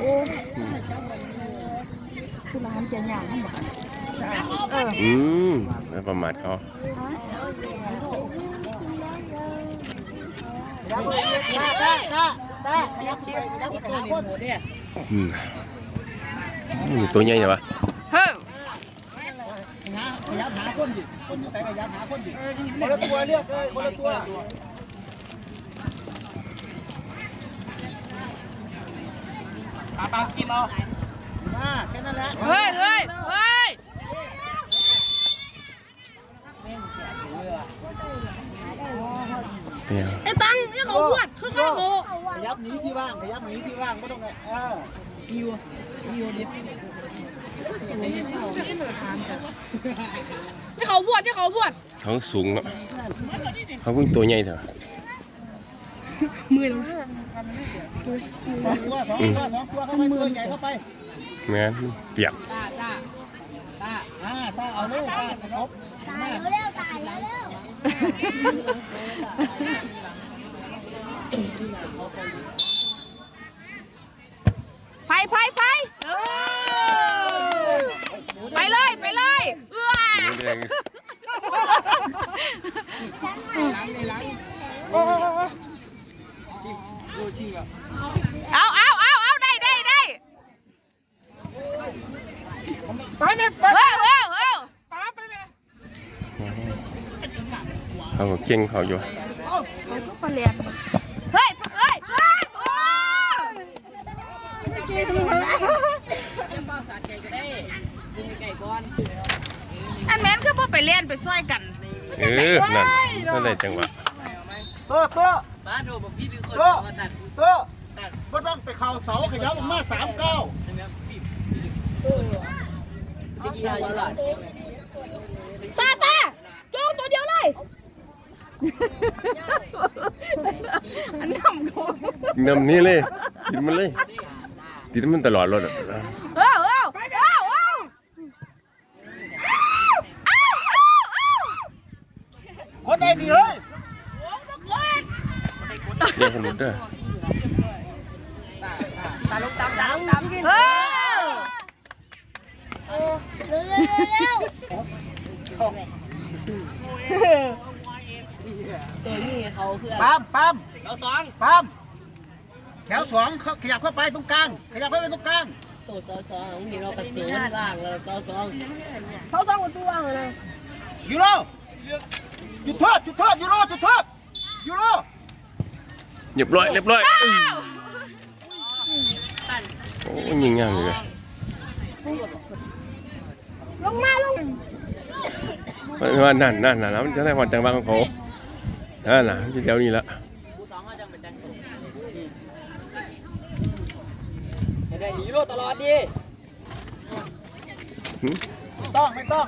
โอ้คือร้านเจียงอย่างนั่นหรอเอออืมแล้วประมาทเขาอืมนี่ตัวใหญ่ใช่ปะเฮ้ยพยายามหาคนดิคนอยู่ใส่พยายามหาคนดิคนละตัวเรียกเลยคนละตัว ปลาปลากินเอามาแค่นั้นแหละเฮ้ยเฮ้ยเฮ้ยเนี่ยไอ้ตังนี่เขาพวดเขาเขาโหขยับหนีที่ว่างขยับหนีที่ว่างไม่ต้องไงเออนี่เขาพวดนี่เขาพวดเขาสูงเนาะเขาเพิ่งตัวใหญ่เถอะมือเรา สองตัวสองตัวเข้าไปตัวใหญ่เข้าไปแม่นเปียกตาตาตาอ่าตาเอาเลยตาครบตายเร็วตายเร็วไปไปไปไปเลย ไปเลยเอื้อ แดง ดูชิงอะ เอาเอาเอาเอาได้ได้ได้ไปเลยไปเอาเอาเอาเขาก็เก่งเขาอยู่ไปเรียนเฮ้ยเฮ้ยเฮ้ยโอ้อันแม่นคือพ่อไปเรียนไปช่วยกัน เออ นั่นนั่นได้จังหวะ ตัวตัวบ้าโดบอกพี่ดึงคนตัวมาตัดตัวก็ต้องไปเข่าเสาขยับออกมาสามเก้าจะกี่ยาอยู่หลอดตาตาจูงตัวเดียวเลยอันนำกูนำนี้เลยติดมันเลยติดมันตลอดรถอะเอ้าเอ้าเอ้าเอ้าคนใดดีเลยเดี๋ยวคนหลุดเด้อตาลงตามตามตามเฮ้ยเร็วเร็วเร็วตัวนี้เขาเพื่อนปั๊มปั๊มเขาสองปั๊มแถวสองเขาขยับเข้าไปตรงกลาง ขยับเข้าไปตรงกลางตัวสองสองเห็นเราประตูล่างเลยตัวสองเขาสองประตูว่างเลยยูโรจุดโทษจุดโทษยูโรจุดโทษยูโรเรียบร้อยเรียบร้อยโอ้ยิงง่ายเลยลงมาลงว่านั่นนั่นนั่นมันจะได้ความจังหวะของเขานั่นน่ะมันจะเดี๋ยวนี้ละกูสองเขาจะเป็นจังตัวไม่ได้ฮีโร่ตลอดดิต้องไม่ต้อง